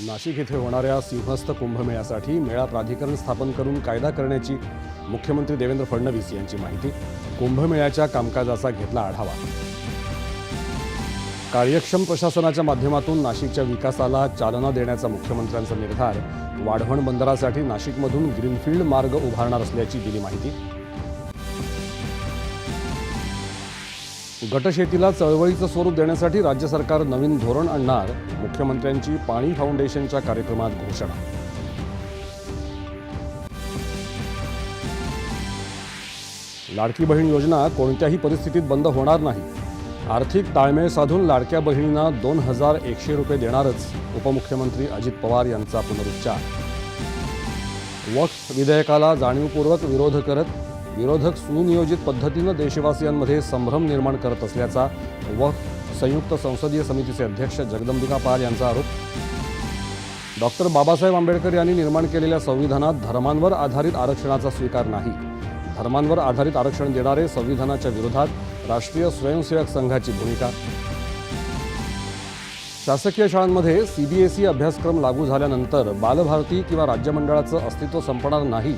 नाशिक येथे होणाऱ्या सिंहस्थ कुंभमेळ्यासाठी मेळा प्राधिकरण स्थापन करून कायदा करण्याची मुख्यमंत्री देवेंद्र फडणवीस यांची माहिती. कुंभमेळ्याच्या कामकाजाचा घेतला आढावा. कार्यक्षम प्रशासनाच्या माध्यमातून नाशिकच्या विकासाला चालना देण्याचा मुख्यमंत्र्यांचा निर्धार. वाढवण बंदरासाठी नाशिकमधून ग्रीनफील्ड मार्ग उभारणार असल्याची दिली माहिती. गटशेतीला चळवळीचं स्वरूप देण्यासाठी राज्य सरकार नवीन धोरण आणणार मुख्यमंत्र्यांची पाणी फाउंडेशनच्या कार्यक्रमात घोषणा. लाडकी बहीण योजना कोणत्याही परिस्थितीत बंद होणार नाही. आर्थिक ताळमेळ साधून लाडक्या बहिणींना दोन हजार एकशे रुपये देणारच उपमुख्यमंत्री अजित पवार यांचा पुनरुच्चार. वक्फ विधेयकाला जाणीवपूर्वक विरोध करत विरोधक सुनियोजित पद्धतीनं देशवासियांमध्ये संभ्रम निर्माण करत असल्याचा वक्फ संयुक्त संसदीय समितीचे अध्यक्ष जगदंबिका पाल यांचा आरोप. डॉक्टर बाबासाहेब आंबेडकर यांनी निर्माण केलेल्या संविधानात धर्मांवर आधारित आरक्षणाचा स्वीकार नाही. धर्मांवर आधारित आरक्षण देणारे संविधानाच्या विरोधात राष्ट्रीय स्वयंसेवक संघाची भूमिका. शासकीय शाळांमध्ये सीबीएसई अभ्यासक्रम लागू झाल्यानंतर बालभारती किंवा राज्यमंडळाचं अस्तित्व संपणार नाही.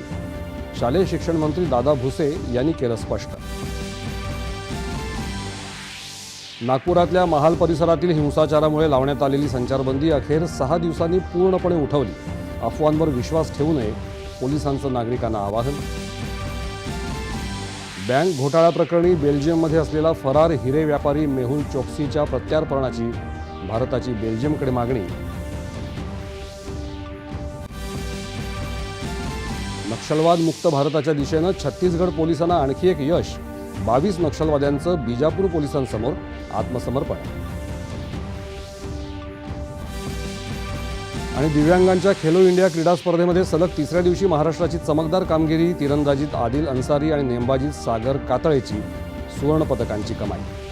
शालेय शिक्षण मंत्री दादा भुसे यांनी केलं स्पष्ट. नागपुरातल्या महाल परिसरातील हिंसाचारामुळे लावण्यात आलेली संचारबंदी अखेर सहा दिवसांनी पूर्णपणे उठवली. अफवांवर विश्वास ठेवू नये पोलिसांचं नागरिकांना आवाहन. बँक घोटाळा प्रकरणी बेल्जियममध्ये असलेला फरार हिरे व्यापारी मेहुल चोक्सीच्या प्रत्यार्पणाची भारताची बेल्जियमकडे मागणी. नक्षलवाद मुक्त भारताच्या दिशेनं छत्तीसगड पोलिसांना आणखी एक यश. बावीस नक्षलवाद्यांचं बिजापूर पोलिसांसमोर आत्मसमर्पण. आणि दिव्यांगांच्या खेलो इंडिया क्रीडा स्पर्धेमध्ये सलग तिसऱ्या दिवशी महाराष्ट्राची चमकदार कामगिरी तिरंदाजीत आदिल अन्सारी आणि नेमबाजीत सागर कातळेची सुवर्णपदकांची कमाई.